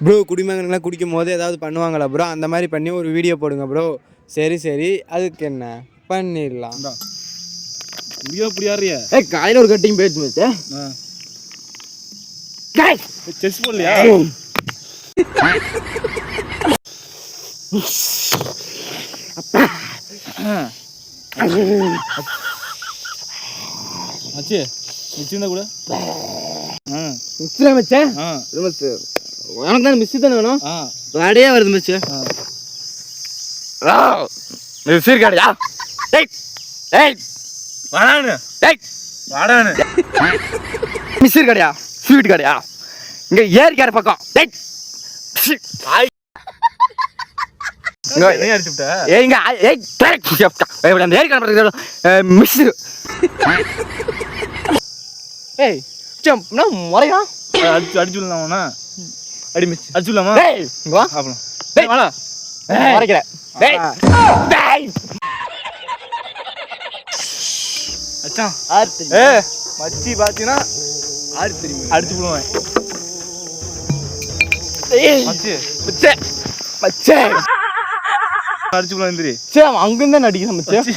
Bro குடிமகன்லாம் குடிக்கும் போது ஏதாவது பண்ணுவாங்களா ப்ரோ? அந்த மாதிரி பண்ணி ஒரு வீடியோ போடுங்க ப்ரோ. சரி சரி. அதுக்கு என்ன? பண்ணிடலாம். முடியா புரியாறிய ஏய் காலையில் ஒரு கட்டிங் போயிடுச்சு மச்சே. செஸ் போடலையா? மச்சி மிச்சிருந்தா கூட. ஆ மிஸ்ரா மச்சே மிஸ் உனக்கு தான் மிஸ் தானே வேணும்? ஆ. வாடையே வருது மிஸ் மிஸ் இருக்காடியா டேய் டேய். வாடானு. டேய். வாடானு. மிஸ் இருக்காடியா ஸ்வீட் கடையா இங்க ஏரிக்கார பக்கம்? டேய். விட்ட? ஏய் ஏய் டேய். ஏய் அந்த ஏரிக்கார பக்கம்? மிஸ் ஏய் நான் முறையா? அடிச்சு அடிச்சு விடலாம் அடி மிஸ் அடிச்சு விடலாமா? டேய் இங்க வா. ஆப்பலாம் டேய் வாடா. முறைக்கிற டேய். டேய். அச்சான் ஆர்த்தி. ஏ மச்சி பாத்தீங்கன்னா ஆர்த்தி. அடிச்சு விடுவேன். ஏய் மச்சி. மச்சே. மச்சே. அடிச்சு விடலாம் எந்திரி. சே தான் அடிக்கிறான் மச்சே. மச்சி.